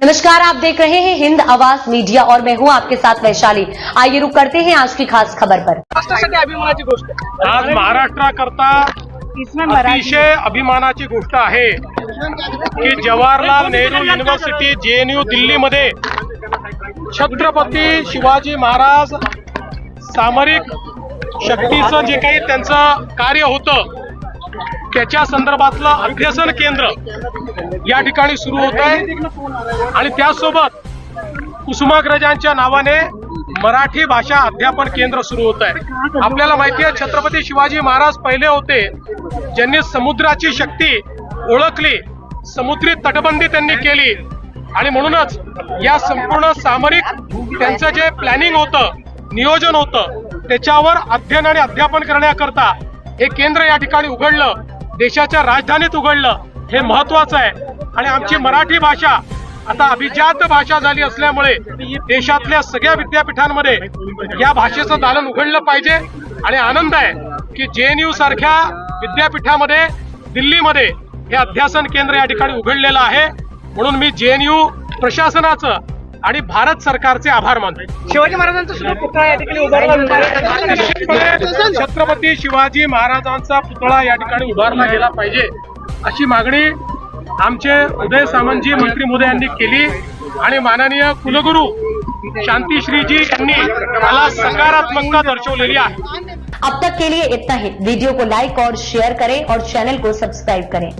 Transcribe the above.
नमस्कार आप देख रहे हैं हिंद आवाज मीडिया और मैं हूं आपके साथ वैशाली। आइए रुक करते हैं आज की खास खबर पर। राष्ट्रासाठी अभिमानाची गोष्ट। आहे. आज महाराष्ट्राकरता अतिशय अभिमानाची गोष्ट आहे की जवाहरलाल नेहरू युनिव्हर्सिटी जेएनयू दिल्लीमध्ये छत्रपती शिवाजी महाराज सामरिक शक्तीचं जे काही त्यांचं कार्य होतं त्याच्या संदर्भातलं अभ्यासन केंद्र या ठिकाणी सुरू होत आहे. आणि त्यासोबत कुसुमाग्रजांच्या नावाने मराठी भाषा अध्यापन केंद्र सुरू होत आहे. आपल्याला माहिती आहे छत्रपती शिवाजी महाराज पहिले होते ज्यांनी समुद्राची शक्ती ओळखली समुद्री तटबंदी त्यांनी केली. आणि म्हणूनच या संपूर्ण सामरिक त्यांचं जे प्लॅनिंग होतं नियोजन होतं त्याच्यावर अध्ययन आणि अध्यापन करण्याकरता हे केंद्र या ठिकाणी उघडलं देशाच्या राजधानीत उघडलं हे महत्वाचं आहे. आणि आमची मराठी भाषा आता अभिजात भाषा झाली असल्यामुळे देशातल्या सगळ्या विद्यापीठांमध्ये या भाषेचं दालन उघडलं पाहिजे. आणि आनंद आहे की जे एन सारख्या विद्यापीठामध्ये दिल्लीमध्ये हे अध्यासन केंद्र या ठिकाणी उघडलेलं आहे. म्हणून मी जे एन यू प्रशासनाचं आणि भारत सरकारचे आभार मानतो. शिवाजी महाराजांचा सुद्धा पुतळा या ठिकाणी उभारला छत्रपती शिवाजी महाराजांचा पुतळा या ठिकाणी उभारला गेला पाहिजे. अशी मागणी आमचे उदय सामंतजी मंत्री मोदयांनी केली आणि माननीय कुलगुरू शांतीश्रीजी यांनी मला सकारात्मकता दर्शवलेली आहे. अब तक के लिए इतना ही। वीडियो को लाइक और शेयर करें और चैनल को सब्सक्राइब करें।